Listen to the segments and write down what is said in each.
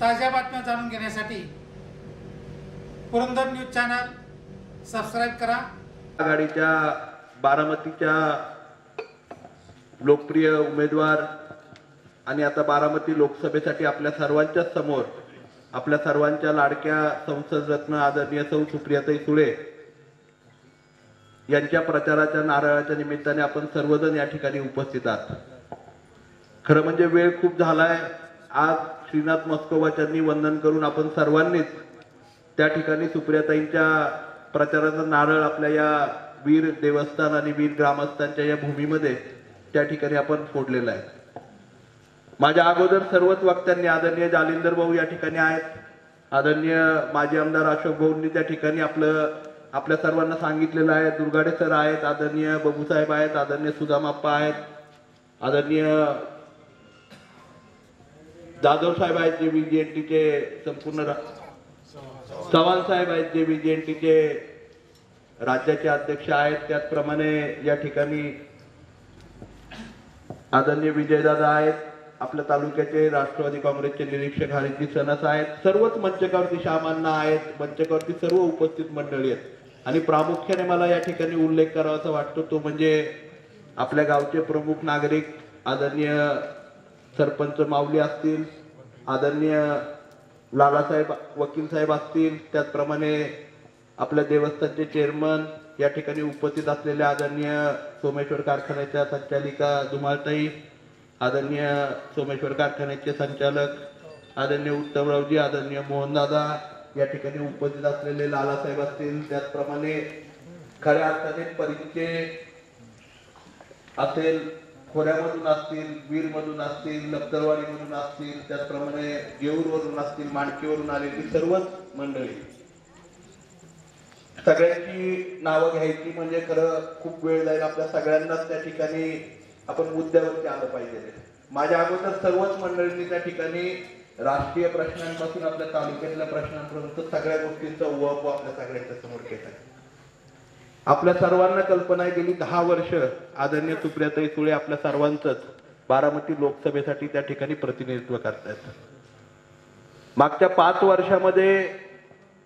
ताज्या बातम्या जाणून घेण्यासाठी पुरंदर न्यूज चॅनल सबस्क्राईब करा. आघाडीच्या बारामतीच्या लोकप्रिय उमेदवार आणि आता बारामती लोकसभेसाठी आपल्या सर्वांच्या समोर आपल्या सर्वांच्या लाडक्या संसद रत्न आदरणीय सौ सुप्रियाताई सुळे यांच्या प्रचाराच्या नारळाच्या निमित्ताने आपण सर्वजण या ठिकाणी उपस्थित आहात. खरं म्हणजे वेळ खूप झालाय. आज श्रीनाथ मस्कोबाच्यांनी वंदन करून आपण सर्वांनीच त्या ठिकाणी सुप्रियाताईंच्या प्रचाराचा नारळ आपल्या या वीर देवस्थान आणि वीर ग्रामस्थांच्या या भूमीमध्ये त्या ठिकाणी आपण फोडलेला आहे. माझ्या अगोदर सर्वच वक्त्यांनी आदरणीय जालिंदर भाऊ या ठिकाणी आहेत. आदरणीय माजी आमदार अशोक भाऊंनी त्या ठिकाणी आपलं आपल्या सर्वांना सांगितलेलं आहे. दुर्गाडे सर आहेत आदरणीय बबूसाहेब आहेत आदरणीय सुदामाप्पा आहेत आदरणीय जाधव साहेब आहेत जे बीजेएनटीचे संपूर्ण चव्हाण साहेब आहेत जे बीजेएनटीचे राज्याचे अध्यक्ष आहेत. त्याचप्रमाणे या ठिकाणी आदरणीय विजयदादा आहेत. आपल्या तालुक्याचे राष्ट्रवादी काँग्रेसचे निरीक्षक हरिजी सनस आहेत. सर्वच मंचकावरती श्यामांना आहेत. मंचकावरती सर्व उपस्थित मंडळी आहेत. आणि प्रामुख्याने मला या ठिकाणी उल्लेख करावासा वाटतो तो म्हणजे आपल्या गावचे प्रमुख नागरिक आदरणीय सरपंच माऊली असतील आदरणीय लालासाहेब वकील साहेब असतील त्याचप्रमाणे आपल्या देवस्थानचे चेअरमन या ठिकाणी उपस्थित असलेल्या आदरणीय सोमेश्वर कारखान्याच्या संचालिका धुमाळताई आदरणीय सोमेश्वर कारखान्याचे संचालक आदरणीय उत्तमरावजी आदरणीय मोहनदादा या ठिकाणी उपस्थित असलेले लालासाहेब असतील. त्याचप्रमाणे खऱ्या अर्थाने परिचय असेल खोऱ्यामधून असतील वीरमधून असतील लप्तरवाडीमधून असतील त्याचप्रमाणे जेऊरवरून असतील माणकीवरून आलेली सर्वच मंडळी. सगळ्यांची नावं घ्यायची म्हणजे खरं खूप वेळ जाईल आपल्या सगळ्यांनाच त्या ठिकाणी आपण मुद्द्यावरती आलं पाहिजे. माझ्या अगोदर सर्वच मंडळींनी त्या ठिकाणी राष्ट्रीय प्रश्नांपासून आपल्या तालुक्यातल्या प्रश्नांपर्यंत सगळ्या गोष्टींचा उहापोह आपल्या सगळ्यांच्या समोर केला. आपल्या सर्वांना कल्पना आहे गेली दहा वर्ष आदरणीय सुप्रियाताई सुळे आपल्या सर्वांचंच बारामती लोकसभेसाठी त्या ठिकाणी प्रतिनिधित्व करतायत. मागच्या पाच वर्षामध्ये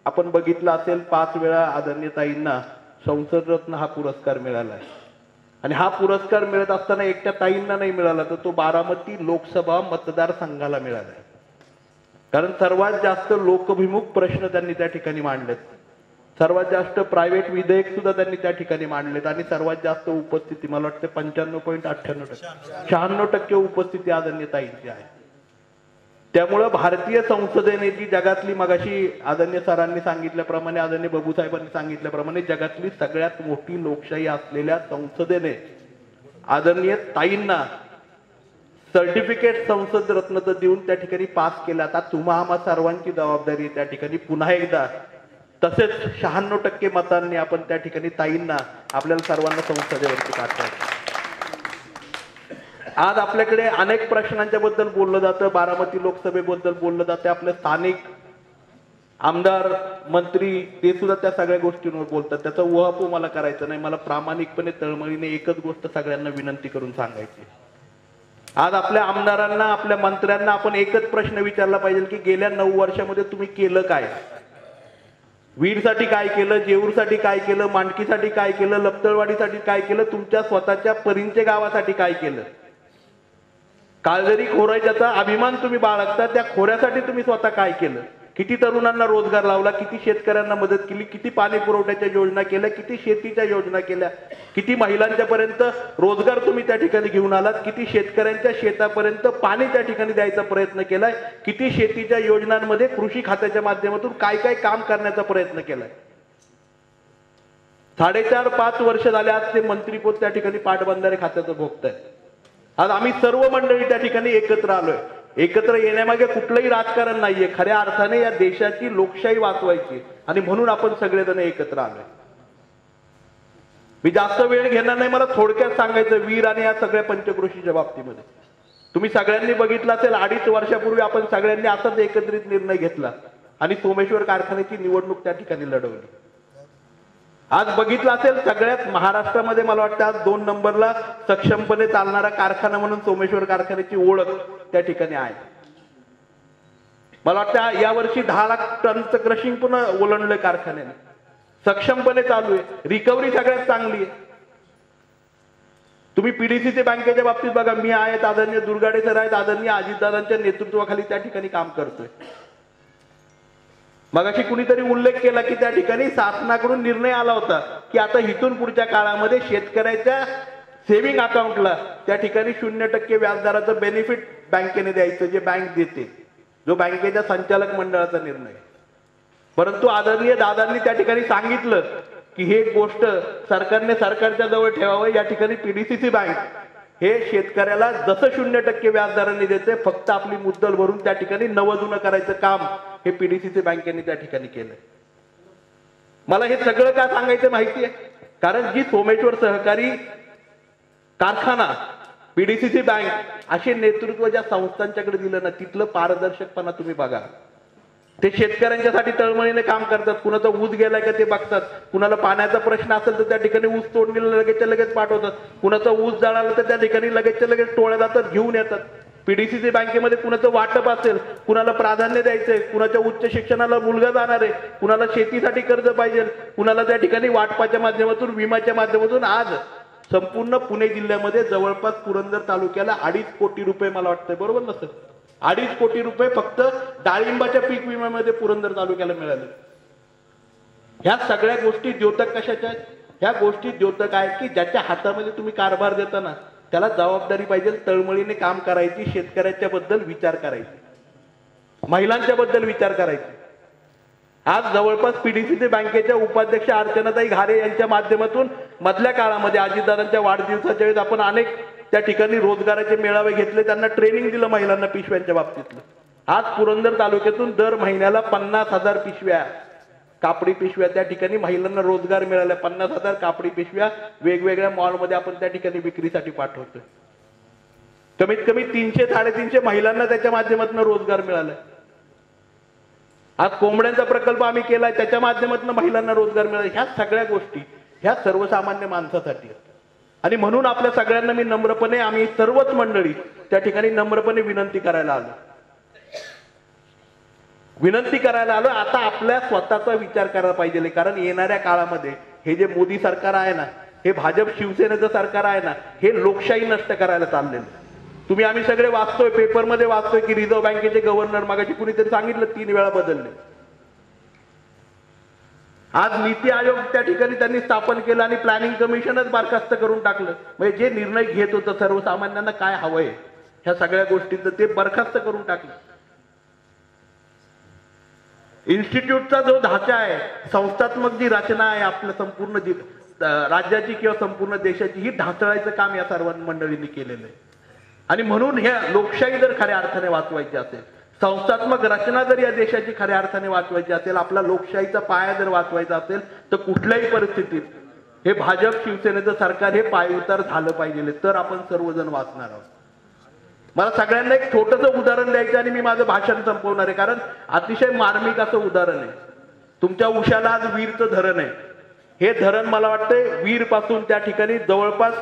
आपण बघितलं असेल पाच वेळा आदरणीय ताईंना संसद रत्न हा पुरस्कार मिळाला आहे. आणि हा पुरस्कार मिळत असताना एकट्या ताईंना नाही मिळाला तर तो बारामती लोकसभा मतदारसंघाला मिळाला आहे. कारण सर्वात जास्त लोकभिमुख प्रश्न त्यांनी त्या ठिकाणी मांडलेत. सर्वात जास्त प्रायव्हेट विधेयक सुद्धा त्यांनी त्या ठिकाणी मांडलेत आणि सर्वात जास्त उपस्थिती मला वाटतं पंच्याण्णव पॉईंट अठ्ठ्याण्णव टक्के. शहाण्णव टक्के उपस्थिती आदरणीय ताईंची आहे. त्यामुळं भारतीय संसदेने जी जगातली मगाशी आदरणीय सरांनी सांगितल्याप्रमाणे आदरणीय बाबूसाहेबांनी सांगितल्याप्रमाणे जगातली सगळ्यात मोठी लोकशाही असलेल्या संसदेने आदरणीय ताईंना सर्टिफिकेट संसद रत्न देऊन त्या ठिकाणी पास केला. आता तुम्हा आम्हा सर्वांची जबाबदारी आहे त्या ठिकाणी पुन्हा एकदा तसेच शहाण्णव टक्के मतांनी आपण त्या ठिकाणी ताईंना आपल्याला सर्वांना संसदेवरती पाठवायचं आज आपल्याकडे अनेक प्रश्नांच्या बद्दल बोललं जातं. बारामती लोकसभेबद्दल बोललं जातं. आपले स्थानिक आमदार मंत्री ते सुद्धा त्या सगळ्या गोष्टींवर बोलतात. त्याचा उहापोह मला करायचा नाही. मला प्रामाणिकपणे तळमळीने एकच गोष्ट सगळ्यांना विनंती करून सांगायची आज आपल्या आमदारांना आपल्या मंत्र्यांना आपण एकच प्रश्न विचारला पाहिजे की गेल्या नऊ वर्षामध्ये तुम्ही केलं काय? वीरसाठी काय केलं जेऊरसाठी काय केलं मांडकीसाठी काय केलं लपतळवाडीसाठी काय केलं तुमच्या स्वतःच्या परींचे गावासाठी काय केलं? काळजरी खोरायच्याचा अभिमान तुम्ही बाळगता त्या खोऱ्यासाठी तुम्ही स्वतः काय केलं? किती तरुणांना रोजगार लावला किती शेतकऱ्यांना मदत केली किती पाणी पुरवठ्याच्या योजना केल्या किती शेतीच्या योजना केल्या किती महिलांच्या पर्यंत रोजगार तुम्ही त्या ठिकाणी घेऊन आलात किती शेतकऱ्यांच्या शेतापर्यंत पाणी त्या ठिकाणी द्यायचा प्रयत्न केलाय किती शेतीच्या योजनांमध्ये कृषी खात्याच्या माध्यमातून काय काय काम करण्याचा प्रयत्न केलाय? साडेचार पाच वर्ष झाले आज ते मंत्रीपद त्या ठिकाणी पाटबंधारे खात्याचं भोगतायत आज आम्ही सर्व मंडळी त्या ठिकाणी एकत्र आलोय. एकत्र येण्यामागे कुठलंही राजकारण नाहीये. खऱ्या अर्थाने या देशाची लोकशाही वाचवायची आणि म्हणून आपण सगळेजण एकत्र आलोय. मी जास्त वेळ घेणार नाही. मला थोडक्यात सांगायचं वीर आणि या सगळ्या पंचकृषीच्या बाबतीमध्ये. तुम्ही सगळ्यांनी बघितलं असेल अडीच वर्षापूर्वी आपण सगळ्यांनी असाच एकत्रित निर्णय घेतला. आणि सोमेश्वर कारखान्याची निवडणूक त्या ठिकाणी लढवली. आज बघितलं असेल सगळ्यात महाराष्ट्रामध्ये मला वाटतं आज दोन नंबरला सक्षमपणे चालणारा कारखाना म्हणून सोमेश्वर कारखान्याची ओळख त्या ठिकाणी आहे. मला वाटतं या वर्षी दहा लाख टनचं क्रशिंग पण ओलांडलंय कारखान्याने. सक्षमपणे चालू आहे. रिकव्हरी सगळ्यात चांगली आहे. तुम्ही पीडीसीचे बँकेच्या बाबतीत बघा मी आहेत आदरणीय दुर्गाडे सर आहेत आदरणीय अजितदादांच्या नेतृत्वाखाली त्या ठिकाणी काम करतोय. मगाशी कुणीतरी उल्लेख केला की त्या ठिकाणी शासनाकडून निर्णय आला होता की आता इथून पुढच्या काळामध्ये शेतकऱ्याच्या सेव्हिंग अकाउंटला त्या ठिकाणी शून्य टक्के व्याजदराचं बेनिफिट बँकेने द्यायचं जे बँक देते. जो बँकेच्या संचालक मंडळाचा निर्णय. परंतु आदरणीय दादांनी त्या ठिकाणी सांगितलं की हे गोष्ट सरकारने सरकारच्या जवळ ठेवावं या ठिकाणी पीडीसीसी बँक हे शेतकऱ्याला जसं शून्य टक्के व्याजदराने देते फक्त आपली मुद्दल भरून त्या ठिकाणी नवजुनं करायचं काम हे पीडीसीसी बँकेने त्या ठिकाणी केलंय. मला हे सगळं का सांगायचं माहिती आहे कारण जी सोमेश्वर सहकारी कारखाना पीडीसीसी बँक असे नेतृत्व ज्या संस्थांच्याकडे दिलं ना तिथलं पारदर्शकपणा तुम्ही बघा. ते शेतकऱ्यांच्यासाठी तळमळीने काम करतात. कुणाचा ऊस गेलाय का ते बघतात. कुणाला पाण्याचा प्रश्न असेल तर त्या ठिकाणी ऊस तोडणीला लगेचच्या लगेच पाठवतात. कुणाचा ऊस जळाला तर त्या ठिकाणी लगेचच्या लगेच टोळ्या जातात घेऊन येतात. पीडीसीसी बँकेमध्ये कुणाचं वाटप असेल कुणाला प्राधान्य द्यायचंय कुणाच्या उच्च शिक्षणाला मुलगा जाणार आहे कुणाला शेतीसाठी कर्ज पाहिजे कुणाला त्या ठिकाणी वाटपाच्या माध्यमातून विम्याच्या माध्यमातून आज संपूर्ण पुणे जिल्ह्यामध्ये जवळपास पुरंदर तालुक्याला अडीच कोटी रुपये मला वाटतंय. बरोबर ना सर? अडीच कोटी रुपये फक्त डाळिंबाच्या पीक विम्यामध्ये पुरंदर तालुक्याला मिळाले. ह्या सगळ्या गोष्टी द्योतक कशाच्या आहेत? ह्या गोष्टी द्योतक आहेत की ज्याच्या हातामध्ये तुम्ही कारभार देताना त्याला जबाबदारी पाहिजे तळमळीने काम करायची शेतकऱ्याच्या बद्दल विचार करायची. महिलांच्या बद्दल विचार करायची. आज जवळपास पीडीसीचे बँकेच्या उपाध्यक्ष अर्चनाताई घारे यांच्या माध्यमातून मधल्या काळामध्ये अजितदादांच्या वाढदिवसाच्या वेळेस आपण अनेक त्या ठिकाणी रोजगाराचे मेळावे घेतले त्यांना ट्रेनिंग दिलं महिलांना पिशव्यांच्या बाबतीतलं. आज पुरंदर तालुक्यातून दर महिन्याला पन्नास हजार पिशव्या कापडी पिशव्या त्या ठिकाणी महिलांना रोजगार मिळाला. पन्नास हजार कापडी पिशव्या वेगवेगळ्या मॉलमध्ये आपण त्या ठिकाणी विक्रीसाठी पाठवतोय. कमीत कमी तीनशे साडेतीनशे महिलांना त्याच्या माध्यमातून रोजगार मिळालाय. आज कोंबड्यांचा प्रकल्प आम्ही केलाय त्याच्या माध्यमातून महिलांना रोजगार मिळाला ह्या सगळ्या गोष्टी ह्या सर्वसामान्य माणसासाठी आणि म्हणून आपल्या सगळ्यांना मी नम्रपणे आम्ही सर्वच मंडळी त्या ठिकाणी नम्रपणे विनंती करायला आलो. विनंती करायला आलो आता आपल्या स्वतःचा विचार करायला पाहिजे कारण येणाऱ्या काळामध्ये हे जे मोदी सरकार आहे ना हे भाजप शिवसेनेचं सरकार आहे ना हे लोकशाही नष्ट करायला चाललेलं तुम्ही आम्ही सगळे वाचतोय पेपरमध्ये वाचतोय की रिझर्व्ह बँकेचे गव्हर्नर मागाशी कुणीतरी सांगितलं तीन वेळा बदलले. आज नीती आयोग त्या ठिकाणी त्यांनी स्थापन केलं आणि प्लॅनिंग कमिशनच बरखास्त करून टाकलं. म्हणजे जे निर्णय घेत होतं सर्वसामान्यांना काय हवंय ह्या सगळ्या गोष्टींचं ते बरखास्त करून टाकलं. इन्स्टिट्यूटचा जो ढाचा आहे संस्थात्मक जी रचना आहे आपल्या संपूर्ण जी राज्याची किंवा संपूर्ण देशाची ही ढासळायचं काम या सर्व मंडळींनी केलेलं आहे. आणि म्हणून ह्या लोकशाही जर खऱ्या अर्थाने वाचवायची असेल संस्थात्मक रचना जर या देशाची खऱ्या अर्थाने वाचवायची असेल आपला लोकशाहीचा पाया जर वाचवायचा असेल तर कुठल्याही परिस्थितीत हे भाजप शिवसेनेचं सरकार हे पायउतार झालं पाहिजे तर आपण सर्वजण वाचणार आहोत. मला सगळ्यांना एक छोटंसं उदाहरण द्यायचं आणि मी माझं भाषण संपवणार आहे. कारण अतिशय मार्मिक असं उदाहरण आहे. तुमच्या उशाला आज वीरचं धरण आहे. हे धरण मला वाटतंय वीरपासून त्या ठिकाणी जवळपास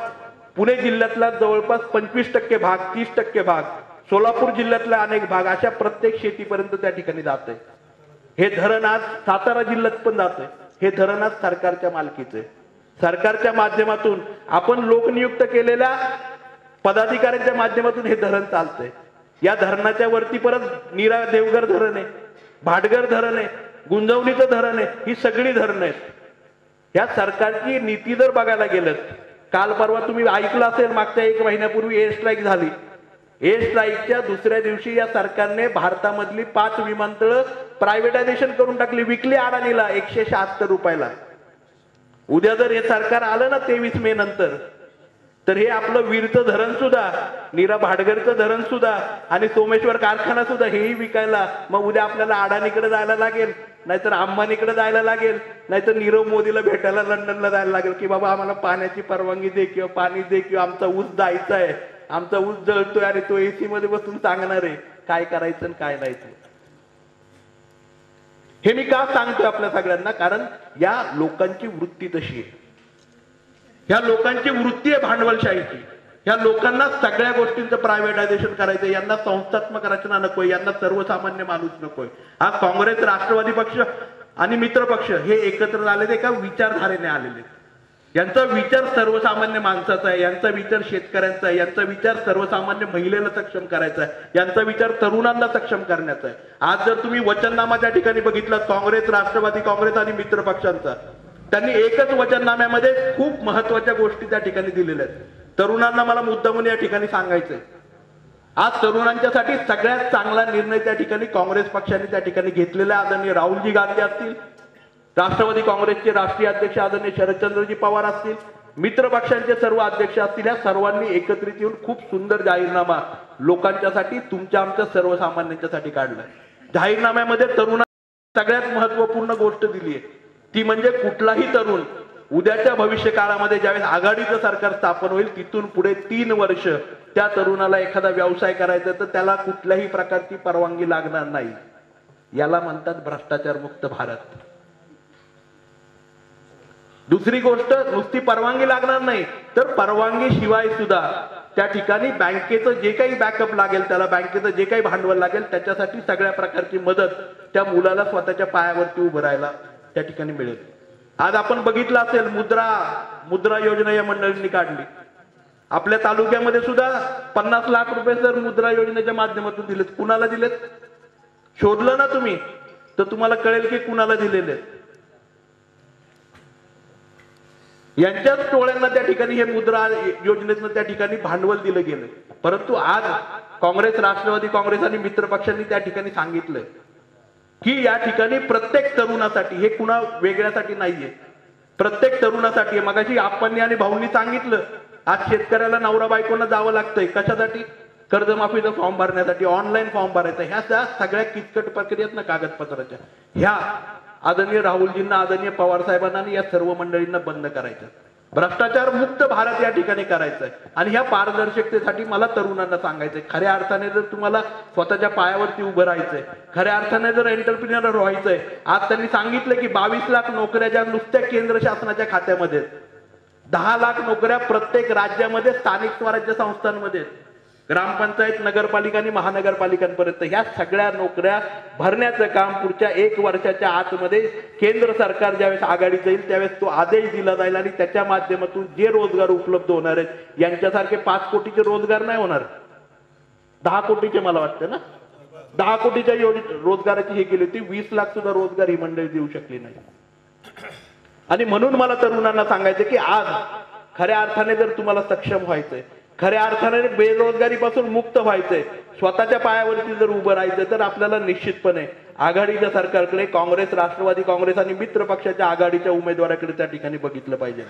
पुणे जिल्ह्यातला जवळपास पंचवीस टक्के भाग तीस टक्के भाग सोलापूर जिल्ह्यातला अनेक भाग अशा प्रत्येक शेतीपर्यंत त्या ठिकाणी जात हे धरण आज सातारा जिल्ह्यात पण जात हे धरण आज सरकारच्या मालकीचं आहे. सरकारच्या माध्यमातून आपण लोकनियुक्त केलेल्या पदाधिकाऱ्यांच्या माध्यमातून हे धरण चालतंय. या धरणाच्या वरती परत नीरा देवगर धरण आहे भाटघर धरण आहे गुंजवणीचं धरण आहे ही सगळी धरणं आहेत. या सरकारची नीती जर बघायला गेलं काल परवा तुम्ही ऐकलं असेल मागच्या एक महिन्यापूर्वी एअर स्ट्राईक झाली. एअर स्ट्राईकच्या दुसऱ्या दिवशी या सरकारने भारतामधली पाच विमानतळ प्रायव्हेटायझेशन करून टाकली विकली अडाणीला एकशे शहात्तर रुपयाला. उद्या जर हे सरकार आलं ना तेवीस मे नंतर तर हे आपलं वीरचं धरण सुद्धा नीरा भाटगरचं धरण सुद्धा आणि सोमेश्वर कारखाना सुद्धा हेही विकायला मग उद्या आपल्याला अडाणीकडे जायला लागेल नाहीतर अंबानीकडे जायला लागेल नाहीतर नीरव मोदीला भेटायला लंडनला जायला लागेल की बाबा आम्हाला पाण्याची परवानगी दे किंवा पाणी दे किंवा आमचा ऊस जायचा आहे आमचा ऊस जळतोय आणि तो एसी मध्ये बसून सांगणार आहे काय करायचं आणि काय नाही हे मी का सांगतोय आपल्या सगळ्यांना? कारण या लोकांची वृत्ती तशी आहे. ह्या लोकांची वृत्ती आहे भांडवलशाहीची. ह्या लोकांना सगळ्या गोष्टींचं प्रायव्हेटायझेशन करायचं यांना संस्थात्मक रचना नकोय. यांना सर्वसामान्य माणूस नकोय. हा काँग्रेस राष्ट्रवादी पक्ष आणि मित्र पक्ष हे एकत्र झालेले का विचारधारेने आलेले यांचा विचार सर्वसामान्य माणसाचा आहे. यांचा विचार शेतकऱ्यांचा आहे. यांचा विचार सर्वसामान्य महिलेला सक्षम करायचा आहे. यांचा विचार तरुणांना सक्षम करण्याचा आहे. आज जर तुम्ही वचननामा त्या ठिकाणी बघितलं काँग्रेस राष्ट्रवादी काँग्रेस आणि मित्र पक्षांचा त्यांनी एकच वचननाम्यामध्ये खूप महत्त्वाच्या गोष्टी त्या ठिकाणी दिलेल्या आहेत. तरुणांना मला मुद्दामून या ठिकाणी सांगायचंय. आज तरुणांच्यासाठी सगळ्यात चांगला निर्णय त्या ठिकाणी काँग्रेस पक्षाने त्या ठिकाणी घेतलेला आहे. आदरणीय राहुलजी गांधी असतील राष्ट्रवादी काँग्रेसचे राष्ट्रीय अध्यक्ष आदरणीय शरदचंद्रजी पवार असतील मित्र पक्षांचे सर्व अध्यक्ष असतील या सर्वांनी एकत्रित येऊन खूप सुंदर जाहीरनामा लोकांच्यासाठी तुमच्या आमच्या सर्वसामान्यांच्यासाठी काढला जाहीरनाम्यामध्ये तरुणांनी सगळ्यात महत्त्वपूर्ण गोष्ट दिली आहे. ती म्हणजे कुठलाही तरुण उद्याच्या भविष्य काळामध्ये ज्यावेळेस आघाडीचं सरकार स्थापन होईल तिथून पुढे तीन वर्ष त्या तरुणाला एखादा व्यवसाय करायचा तर त्याला कुठल्याही प्रकारची परवानगी लागणार नाही. याला म्हणतात भ्रष्टाचार मुक्त भारत. दुसरी गोष्ट नुसती परवानगी लागणार नाही तर परवानगी शिवाय सुद्धा त्या ठिकाणी बँकेचं जे काही बॅकअप लागेल त्याला बँकेचं जे काही भांडवल लागेल त्याच्यासाठी सगळ्या प्रकारची मदत त्या मुलाला स्वतःच्या पायावरती उभं राहायला त्या ठिकाणी मिळेल. आज आपण बघितलं असेल मुद्रा मुद्रा योजना या मंडळींनी काढली. आपल्या तालुक्यामध्ये सुद्धा पन्नास लाख रुपये जर मुद्रा योजनेच्या माध्यमातून दिलेत. कुणाला दिलेत? शोधलं ना तुम्ही तर तुम्हाला कळेल की कुणाला दिलेले यांच्याच टोळ्यांना त्या ठिकाणी हे मुद्रा योजनेतनं त्या ठिकाणी भांडवल दिलं गेलं परंतु आज काँग्रेस राष्ट्रवादी काँग्रेस आणि मित्र पक्षांनी त्या ठिकाणी सांगितलंय. की या ठिकाणी प्रत्येक तरुणासाठी हे कुणा वेगळ्यासाठी नाहीये. प्रत्येक तरुणासाठी मगाशी आप्पांनी आणि भाऊंनी सांगितलं आज शेतकऱ्याला नवरा बायकोनं जावं लागतंय. कशासाठी? कर्जमाफीचा फॉर्म भरण्यासाठी ऑनलाईन फॉर्म भरायचा. ह्या त्या सगळ्या किचकट प्रक्रियेत ना कागदपत्राच्या. ह्या आदरणीय राहुलजींना आदरणीय पवार साहेबांना आणि या सर्व मंडळींना बंद करायचं. भ्रष्टाचार मुक्त भारत या ठिकाणी करायचा आहे आणि ह्या पारदर्शकतेसाठी मला तरुणांना सांगायचंय खऱ्या अर्थाने जर तुम्हाला स्वतःच्या पायावरती उभं राहायचंय खऱ्या अर्थाने जर एंटरप्रिनर व्हायचंय आज त्यांनी सांगितलं की बावीस लाख नोकऱ्या ज्या नुसत्या केंद्र शासनाच्या खात्यामध्ये दहा लाख नोकऱ्या प्रत्येक राज्यामध्ये स्थानिक स्वराज्य संस्थांमध्ये आहेत. ग्रामपंचायत नगरपालिका आणि महानगरपालिकांपर्यंत ह्या सगळ्या नोकऱ्या भरण्याचं काम पुढच्या एक वर्षाच्या आतमध्ये केंद्र सरकार ज्यावेळेस आघाडीत जाईल त्यावेळेस तो आदेश दिला जाईल आणि त्याच्या माध्यमातून जे रोजगार उपलब्ध होणार आहेत यांच्यासारखे पाच कोटीचे रोजगार नाही होणार. दहा कोटीचे मला वाटतं ना? दहा कोटीच्या योज- रोजगाराची हे केली होती वीस लाख सुद्धा रोजगार ही मंडळी देऊ शकली नाही. आणि म्हणून मला तरुणांना सांगायचं की आज खऱ्या अर्थाने जर तुम्हाला सक्षम व्हायचंय खऱ्या अर्थाने बेरोजगारीपासून मुक्त व्हायचंय स्वतःच्या पायावरती जर उभं राहायचं तर आपल्याला निश्चितपणे आघाडीच्या सरकारकडे काँग्रेस राष्ट्रवादी काँग्रेस आणि मित्र पक्षाच्या आघाडीच्या उमेदवाराकडे त्या ठिकाणी बघितलं पाहिजे.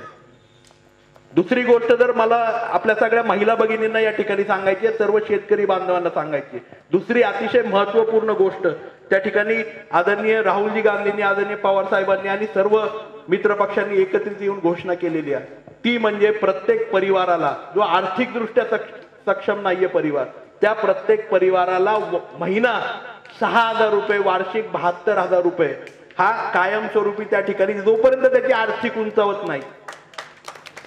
दुसरी गोष्ट जर मला आपल्या सगळ्या महिला भगिनींना या ठिकाणी सांगायची आहे, सर्व शेतकरी बांधवांना सांगायची दुसरी अतिशय महत्त्वपूर्ण गोष्ट त्या ठिकाणी आदरणीय राहुलजी गांधींनी आदरणीय पवार साहेबांनी आणि सर्व मित्र पक्षांनी एकत्रित येऊन घोषणा केलेली आहे. ती म्हणजे प्रत्येक परिवाराला जो आर्थिकदृष्ट्या सक्ष- सक्षम नाहीये परिवार त्या प्रत्येक परिवाराला महिना सहा हजार रुपये वार्षिक बहात्तर हजार रुपये. हा कायमस्वरूपी त्या ठिकाणी जोपर्यंत त्याची आर्थिक उंचावत नाही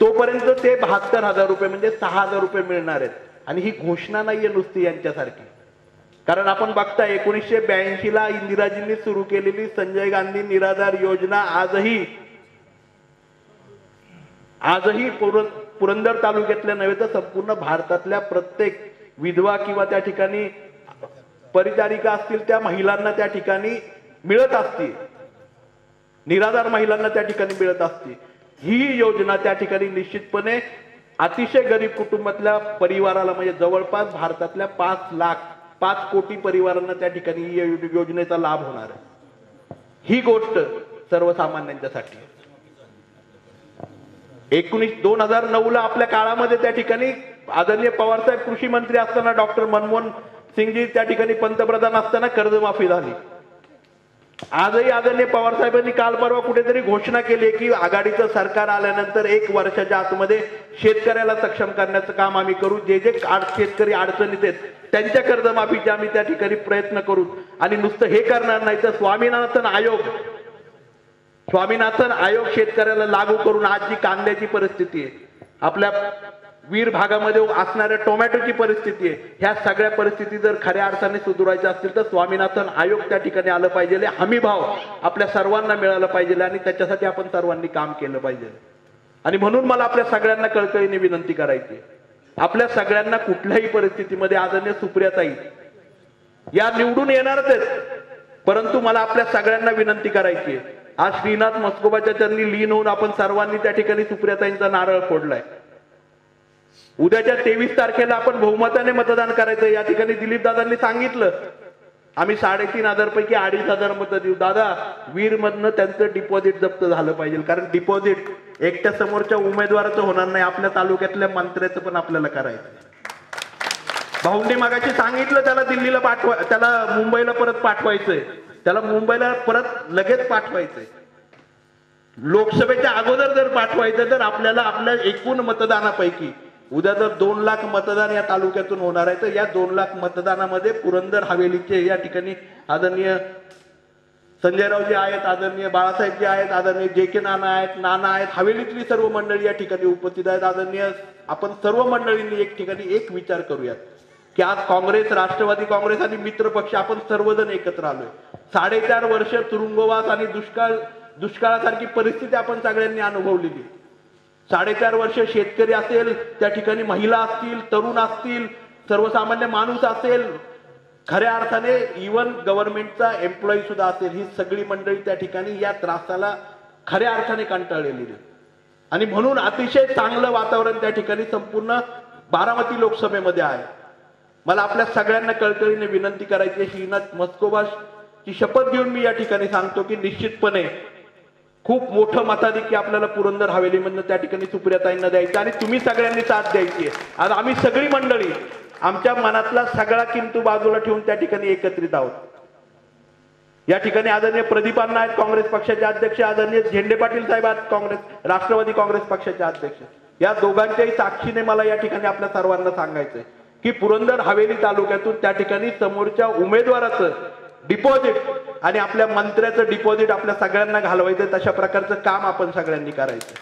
तोपर्यंत ते बहात्तर हजार रुपये म्हणजे सहा हजार रुपये मिळणार आहेत. आणि ही घोषणा नाहीये नुसती यांच्यासारखी. कारण आपण बघता एकोणीसशे ब्याऐंशी ला इंदिराजींनी सुरू केलेली संजय गांधी निराधार योजना आजही आजही पुरं पुरंदर तालुक्यातल्या नव्हे तर संपूर्ण भारतातल्या प्रत्येक विधवा किंवा त्या ठिकाणी परिचारिका असतील त्या महिलांना त्या ठिकाणी मिळत असतील. निराधार महिलांना त्या ठिकाणी मिळत असते ही योजना त्या ठिकाणी निश्चितपणे अतिशय गरीब कुटुंबातल्या परिवाराला म्हणजे जवळपास भारतातल्या पाच लाख पाच कोटी परिवारांना त्या ठिकाणी योजनेचा लाभ होणार आहे. ही गोष्ट सर्वसामान्यांच्यासाठी. एकोणीस दोन हजार नऊ ला आपल्या काळामध्ये त्या ठिकाणी आदरणीय पवारसाहेब कृषी मंत्री असताना डॉक्टर मनमोहन सिंगजी त्या ठिकाणी पंतप्रधान असताना कर्जमाफी झाली. आजही आदरणीय पवार साहेबांनी काल परवा कुठेतरी घोषणा केली की आघाडीचं सरकार आल्यानंतर एक वर्षाच्या आतमध्ये शेतकऱ्याला सक्षम करण्याचं काम आम्ही करू. जे जे शेतकरी अडचणीत आहेत त्यांच्या कर्जमाफीचे आम्ही त्या ठिकाणी प्रयत्न करू. आणि नुसतं हे करणार नाही तर स्वामीनाथन आयोग स्वामीनाथन आयोग शेतकऱ्याला लागू करून आज जी कांद्याची परिस्थिती आहे आपल्या वीर भागामध्ये असणाऱ्या टोमॅटोची परिस्थिती आहे ह्या सगळ्या परिस्थिती जर खऱ्या अर्थाने सुधारायच्या असतील तर स्वामीनाथन आयोग त्या ठिकाणी आलं पाहिजे हमी भाव आपल्या सर्वांना मिळाला पाहिजे आणि त्याच्यासाठी आपण सर्वांनी काम केलं पाहिजे आणि म्हणून मला आपल्या सगळ्यांना कळकळीने विनंती करायची आहे. आपल्या सगळ्यांना कुठल्याही परिस्थितीमध्ये आदरणीय सुप्रियाताई या निवडून येणारच आहेत परंतु मला आपल्या सगळ्यांना विनंती करायची आहे आज श्रीनाथ मस्कोबाच्या चरणी लीन होऊन आपण सर्वांनी त्या ठिकाणी सुप्रियाताईंचा नारळ फोडलाय. उद्याच्या तेवीस तारखेला आपण बहुमताने मतदान करायचं. या ठिकाणी दिलीप दादांनी सांगितलं. आम्ही साडेतीन हजार पैकी अडीच हजार मतं देऊ. दादा वीर मधनं त्यांचं डिपॉझिट जप्त झालं पाहिजे. कारण डिपॉझिट एकट्या समोरच्या उमेदवाराचं होणार नाही. आपल्या तालुक्यातल्या मंत्र्याचं पण आपल्याला करायचं भाऊंनी मागाशी सांगितलं त्याला दिल्लीला पाठवा त्याला मुंबईला परत पाठवायचंय. त्याला मुंबईला परत लगेच पाठवायचंय. लोकसभेच्या अगोदर जर पाठवायचं तर आपल्याला आपल्या एकूण मतदानापैकी उद्या जर दोन लाख मतदान या तालुक्यातून होणार आहे तर या दोन लाख मतदानामध्ये पुरंदर हवेलीचे या ठिकाणी आदरणीय संजयरावजी आहेत आदरणीय बाळासाहेबजी आहेत आदरणीय जे के नाना आहेत नाना आहेत हवेलीतली सर्व मंडळी या ठिकाणी उपस्थित आहेत. आदरणीय आपण सर्व मंडळींनी एक ठिकाणी एक विचार करूयात की आज काँग्रेस राष्ट्रवादी काँग्रेस आणि मित्र पक्ष आपण सर्वजण एकत्र आलोय. साडेचार वर्ष तुरुंगवास आणि दुष्काळ दुष्काळासारखी परिस्थिती आपण सगळ्यांनी अनुभवलेली. साडेचार वर्ष शेतकरी असेल त्या ठिकाणी महिला असतील तरुण असतील सर्वसामान्य माणूस असेल खऱ्या अर्थाने इवन गव्हर्नमेंटचा एम्प्लॉई सुद्धा असेल ही सगळी मंडळी त्या ठिकाणी या त्रासाला खऱ्या अर्थाने कंटाळलेली आणि म्हणून अतिशय चांगलं वातावरण त्या ठिकाणी संपूर्ण बारामती लोकसभेमध्ये आहे. मला आपल्या सगळ्यांना कळकळीने विनंती करायची आहे श्रीनाथ ची शपथ घेऊन मी या ठिकाणी सांगतो की निश्चितपणे खूप मोठं मताधिक्य आपल्याला पुरंदर हवेलीमधनं त्या ठिकाणी सुप्रियाताईंना द्यायचं आणि तुम्ही सगळ्यांनी साथ द्यायची आहे. आज आम्ही सगळी मंडळी आमच्या मनातला सगळा किंतू बाजूला ठेवून त्या ठिकाणी एकत्रित आहोत. या ठिकाणी आदरणीय प्रदीपांना आहेत काँग्रेस पक्षाचे अध्यक्ष आदरणीय झेंडे पाटील साहेब आहेत काँग्रेस राष्ट्रवादी काँग्रेस पक्षाचे अध्यक्ष. या दोघांच्याही साक्षीने मला या ठिकाणी आपल्या सर्वांना सांगायचंय की पुरंदर हवेली तालुक्यातून त्या ठिकाणी समोरच्या उमेदवाराचं डिपॉझिट आणि आपल्या मंत्र्याचं डिपॉझिट आपल्या सगळ्यांना घालवायचं तशा प्रकारचं काम आपण सगळ्यांनी करायचं.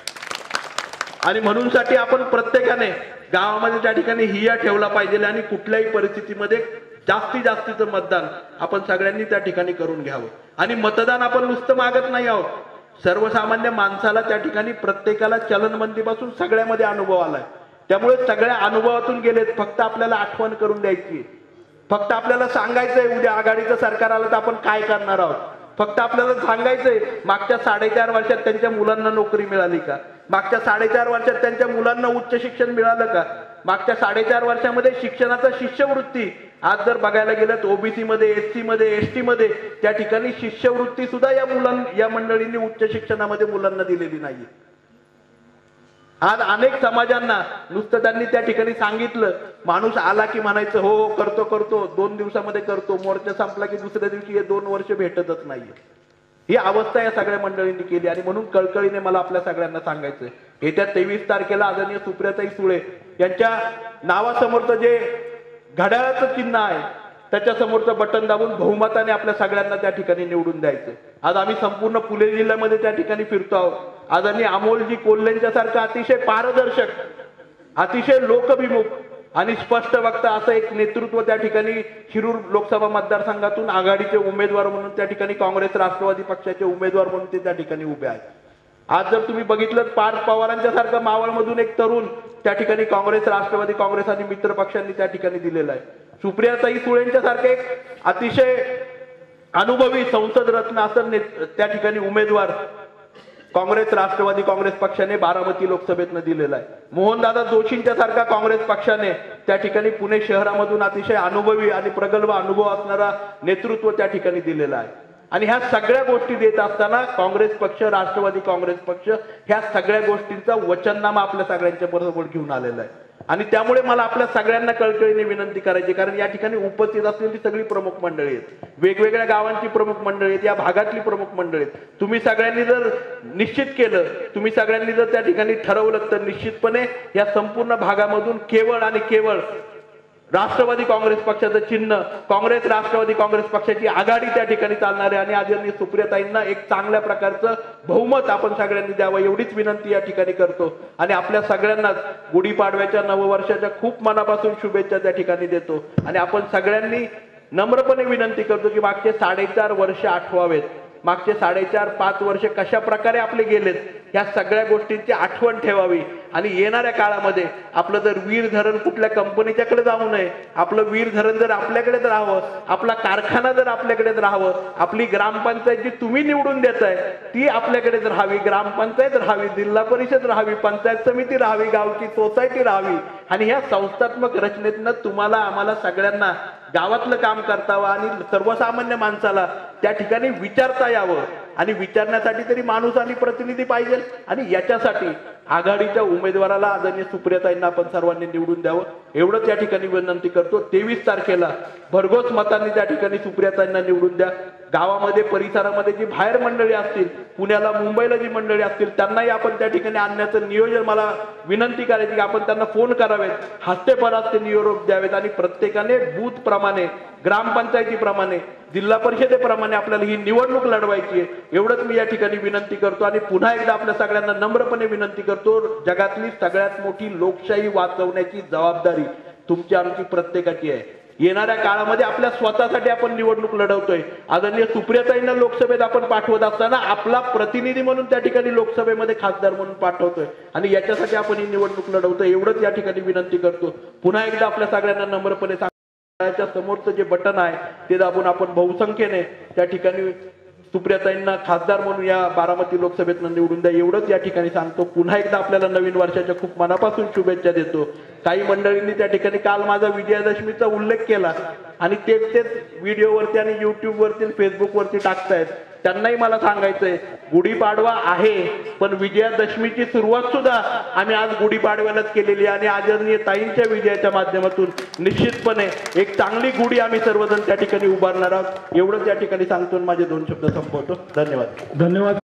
आणि म्हणूनसाठी आपण प्रत्येकाने गावामध्ये त्या ठिकाणी हिया ठेवला पाहिजे आणि कुठल्याही परिस्थितीमध्ये जास्तीत जास्तीचं मतदान आपण सगळ्यांनी त्या ठिकाणी करून घ्यावं. आणि मतदान आपण नुसतं मागत नाही आहोत. सर्वसामान्य माणसाला त्या ठिकाणी प्रत्येकाला चलनबंदीपासून सगळ्यामध्ये अनुभव आलाय. त्यामुळे सगळ्या अनुभवातून गेलेत फक्त आपल्याला आठवण करून द्यायची आहे. फक्त आपल्याला सांगायचंय उद्या आघाडीचं सरकार आलं तर आपण काय करणार आहोत? फक्त आपल्याला सांगायचंय मागच्या साडेचार वर्षात त्यांच्या मुलांना नोकरी मिळाली का? मागच्या साडेचार वर्षात त्यांच्या मुलांना उच्च शिक्षण मिळालं का? मागच्या साडेचार वर्षामध्ये शिक्षणाचा शिष्यवृत्ती आज जर बघायला गेलं तर ओबीसी मध्ये एस सी मध्ये एस टी मध्ये त्या ठिकाणी शिष्यवृत्ती सुद्धा या मुलां या मंडळींनी उच्च शिक्षणामध्ये मुलांना दिलेली नाहीये. आज अनेक समाजांना नुसतं त्यांनी त्या ठिकाणी सांगितलं. माणूस आला की म्हणायचं हो, हो करतो करतो. दोन दिवसामध्ये करतो. मोर्चा संपला की दुसऱ्या दिवशी हे दोन वर्ष भेटतच नाहीये. ही अवस्था या सगळ्या मंडळींनी केली आणि म्हणून कळकळीने मला आपल्या सगळ्यांना सांगायचंय. येत्या तेवीस तारखेला आदरणीय सुप्रियाताई सुळे यांच्या नावासमोरचं जे घड्याळाचं चिन्ह आहे त्याच्यासमोरचं बटन दाबून बहुमताने आपल्या सगळ्यांना त्या ठिकाणी निवडून द्यायचं आज आम्ही संपूर्ण पुणे जिल्ह्यामध्ये त्या ठिकाणी फिरतो आहोत. आज अमोलजी कोल्हेंच्या सारखं अतिशय पारदर्शक अतिशय लोकभिमुख आणि स्पष्ट वक्ता असं एक नेतृत्व त्या ठिकाणी शिरूर लोकसभा मतदारसंघातून आघाडीचे उमेदवार म्हणून त्या ठिकाणी काँग्रेस राष्ट्रवादी पक्षाचे उमेदवार म्हणून ते त्या ठिकाणी उभे आहेत. आज जर तुम्ही बघितलं पार्थ पवारांच्या सारखं मावळमधून एक तरुण त्या ठिकाणी काँग्रेस राष्ट्रवादी काँग्रेस आणि मित्र पक्षांनी त्या ठिकाणी दिलेला आहे. सुप्रियाताई सुळेंच्या सारखे अतिशय अनुभवी संसद रत्न असं त्या ठिकाणी उमेदवार काँग्रेस राष्ट्रवादी काँग्रेस पक्षाने बारामती लोकसभेतनं दिलेला आहे. मोहनदादा जोशींच्या सारखा काँग्रेस पक्षाने त्या ठिकाणी पुणे शहरामधून अतिशय अनुभवी आणि प्रगल्भ अनुभव असणारा नेतृत्व त्या ठिकाणी दिलेला आहे. आणि ह्या सगळ्या गोष्टी देत असताना काँग्रेस पक्ष राष्ट्रवादी काँग्रेस पक्ष ह्या सगळ्या गोष्टींचा वचननामा आपल्या सगळ्यांच्या बरोबर घेऊन आलेला आहे. आणि त्यामुळे मला आपल्या सगळ्यांना कळकळीने विनंती करायची कारण या ठिकाणी उपस्थित असलेली सगळी प्रमुख मंडळी आहेत. वेगवेगळ्या गावांची प्रमुख मंडळी आहेत या भागातली प्रमुख मंडळी आहेत. तुम्ही सगळ्यांनी जर निश्चित केलं तुम्ही सगळ्यांनी जर त्या ठिकाणी ठरवलं तर निश्चितपणे या संपूर्ण भागामधून केवळ आणि केवळ राष्ट्रवादी काँग्रेस पक्षाचं चिन्ह काँग्रेस राष्ट्रवादी काँग्रेस पक्षाची आघाडी त्या ठिकाणी चालणार आहे आणि आदरणीय सुप्रियाताईंना एक चांगल्या प्रकारचं बहुमत आपण सगळ्यांनी द्यावं एवढीच विनंती या ठिकाणी करतो. आणि आपल्या सगळ्यांनाच गुढीपाडव्याच्या नववर्षाच्या खूप मनापासून शुभेच्छा त्या ठिकाणी देतो. आणि आपण सगळ्यांनी नम्रपणे विनंती करतो की मागचे साडेचार वर्ष आठवावेत. मागचे साडेचार पाच वर्ष कशा प्रकारे आपले गेलेत ह्या सगळ्या गोष्टींची आठवण ठेवावी. आणि येणाऱ्या काळामध्ये आपलं जर वीर धरण कुठल्या कंपनीच्याकडे जाऊ नये आपलं वीर धरण जर आपल्याकडेच राहावं आपला कारखाना जर आपल्याकडेच राहावं आपली ग्रामपंचायत जी तुम्ही निवडून देताय ती आपल्याकडेच राहावी ग्रामपंचायत राहावी जिल्हा परिषद राहावी पंचायत समिती राहावी गावची सोसायटी राहावी आणि ह्या संस्थात्मक रचनेतनं तुम्हाला आम्हाला सगळ्यांना गावातलं काम करतावं आणि सर्वसामान्य माणसाला त्या ठिकाणी विचारता यावं आणि विचारण्यासाठी तरी माणूस आणि प्रतिनिधी पाहिजे. आणि याच्यासाठी आघाडीच्या उमेदवाराला आदरणीय सुप्रियताईंना आपण सर्वांनी निवडून द्यावं. एवढंच या ठिकाणी विनंती करतो. तेवीस तारखेला भरघोस मतांनी त्या ठिकाणी सुप्रियाताईंना निवडून द्या. गावामध्ये परिसरामध्ये जी बाहेर मंडळी असतील पुण्याला मुंबईला जी मंडळी असतील त्यांनाही आपण त्या ठिकाणी आणण्याचं नियोजन मला विनंती करायची की आपण त्यांना फोन करावेत. हस्तेपरात ते निरोप द्यावेत आणि प्रत्येकाने बूथप्रमाणे ग्रामपंचायतीप्रमाणे जिल्हा परिषदेप्रमाणे आपल्याला ही निवडणूक लढवायची आहे. एवढंच मी या ठिकाणी विनंती करतो आणि पुन्हा एकदा आपल्या सगळ्यांना नम्रपणे विनंती करतो जगातली सगळ्यात मोठी लोकशाही वाचवण्याची जबाबदारी तुमची आमची प्रत्येकाची आहे. येणाऱ्या काळामध्ये आपल्या स्वतःसाठी आपण निवडणूक लढवतोय. आदरणीय सुप्रियाताईंना लोकसभेत आपण पाठवत असताना आपला प्रतिनिधी म्हणून त्या ठिकाणी लोकसभेमध्ये खासदार म्हणून पाठवतोय. आणि याच्यासाठी आपण ही निवडणूक लढवतोय एवढंच या ठिकाणी विनंती करतो. पुन्हा एकदा आपल्या सगळ्यांना नम्रपणे समोरचं जे बटन आहे ते दाबून आपण बहुसंख्येने त्या ठिकाणी सुप्रियाताईंना खासदार म्हणून या बारामती लोकसभेतनं निवडून द्या. एवढंच या ठिकाणी सांगतो. पुन्हा एकदा आपल्याला नवीन वर्षाच्या खूप मनापासून शुभेच्छा देतो. काही मंडळींनी त्या ठिकाणी काल माझा विजयादशमीचा उल्लेख केला. आणि तेच तेच व्हिडिओवरती आणि युट्यूबवरती फेसबुकवरती टाकतायत. त्यांनाही मला सांगायचंय गुढीपाडवा आहे पण विजयादशमीची सुरुवात सुद्धा आम्ही आज गुढीपाडव्यालाच केलेली आहे. आणि आदरणीय ताईंच्या विजयाच्या माध्यमातून निश्चितपणे एक चांगली गुढी आम्ही सर्वजण त्या ठिकाणी उभारणार आहोत. एवढंच या ठिकाणी सांगतो आणि माझे दोन शब्द संपवतो. धन्यवाद. धन्यवाद.